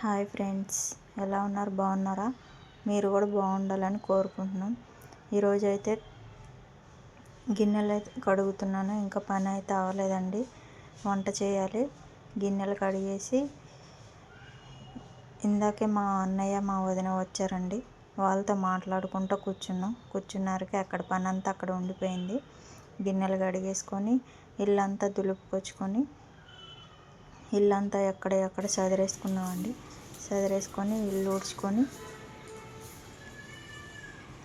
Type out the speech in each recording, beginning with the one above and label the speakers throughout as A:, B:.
A: Hi friends ఎలా ఉన్నారు? బాగున్నారా? మీరు కూడా బాగుండాలని కోరుకుంటున్నాం. ఈరోజు అయితే గిన్నెలు అయితే కడుగుతున్నాను. ఇంకా పని అయితే అవ్వలేదండి. వంట చేయాలి. గిన్నెలు కడిగేసి ఇందాకే మా అన్నయ్య మా వదిన వచ్చారండి. వాళ్ళతో మాట్లాడుకుంటూ కూర్చున్నాం. కూర్చున్నారకి అక్కడ పని అంతా అక్కడ ఉండిపోయింది. గిన్నెలు కడిగేసుకొని ఇల్లంతా దులుపుకొచ్చుకొని ఇల్లంతా ఎక్కడ ఎక్కడ చదిరేసుకున్నామండి చదిరేసుకొని ఇల్లు ఊడ్చుకొని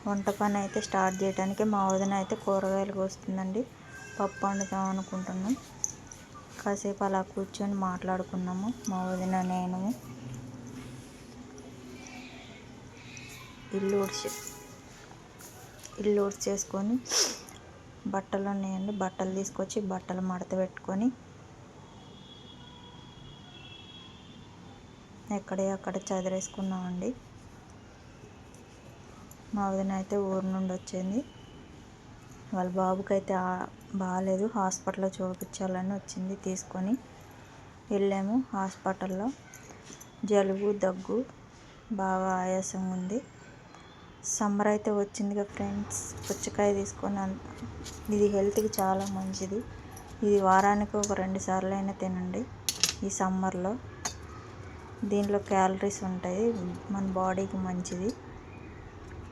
A: వంట పని అయితే స్టార్ట్ చేయడానికి మా వదిన అయితే కూరగాయలు కోస్తుందండి. పప్పు వండుదాం అనుకుంటున్నాం. కాసేపు అలా కూర్చొని మాట్లాడుకున్నాము. మా వదిన నేను ఇల్లు ఊడ్చి ఇల్లు ఊడ్చేసుకొని బట్టలు ఉన్నాయండి. బట్టలు తీసుకొచ్చి బట్టలు మడత పెట్టుకొని ఎక్కడే అక్కడ చదిరేసుకున్నామండి. మా వదిన అయితే ఊరు నుండి వచ్చింది. వాళ్ళ బాబుకి అయితే బాగాలేదు హాస్పిటల్లో చూపించాలని వచ్చింది. తీసుకొని వెళ్ళాము హాస్పిటల్లో. జలుబు దగ్గు బాగా ఆయాసం ఉంది. సమ్మర్ అయితే వచ్చిందిగా ఫ్రెండ్స్. పుచ్చకాయ తీసుకొని ఇది హెల్త్కి చాలా మంచిది. ఇది వారానికి ఒక రెండు సార్లు అయినా తినండి ఈ సమ్మర్లో. దీంట్లో క్యాలరీస్ ఉంటాయి. మన బాడీకి మంచిది.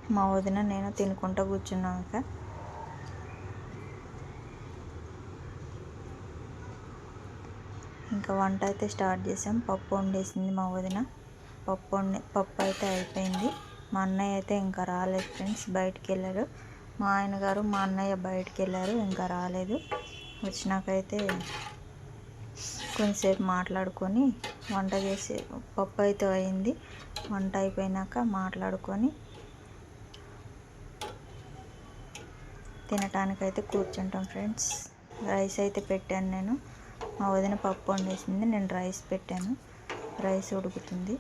A: మా వదిన నేను తినుకుంటూ కూర్చున్నాక ఇంకా. వంట అయితే స్టార్ట్ చేసాం. పప్పు వండేసింది మా వదిన. పప్పు వండి పప్పు అయితే అయిపోయింది. మా అన్నయ్య అయితే ఇంకా రాలేదు ఫ్రెండ్స్ బయటికి వెళ్ళారు మా ఆయన గారు మా అన్నయ్య బయటికి వెళ్ళారు ఇంకా రాలేదు. వచ్చినాకైతే కొంచెంసేపు మాట్లాడుకొని వంట చేసి పప్పు అయితే అయింది. వంట అయిపోయినాక మాట్లాడుకొని తినటానికైతే కూర్చుంటాం ఫ్రెండ్స్. రైస్ అయితే పెట్టాను నేను. మా వదిన పప్పు వండేసింది. నేను రైస్ పెట్టాను. రైస్ ఉడుకుతుంది.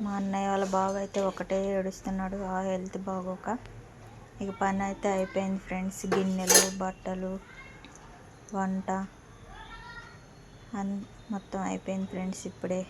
A: మా అన్నయ్య వాళ్ళ బాబు అయితే ఒకటే ఏడుస్తున్నాడు. ఆ హెల్త్ బాగోక ఇక పని అయితే అయిపోయింది ఫ్రెండ్స్. గిన్నెలు బట్టలు వంట అన్ మొత్తం అయిపోయింది ఫ్రెండ్స్ ఇప్పుడే.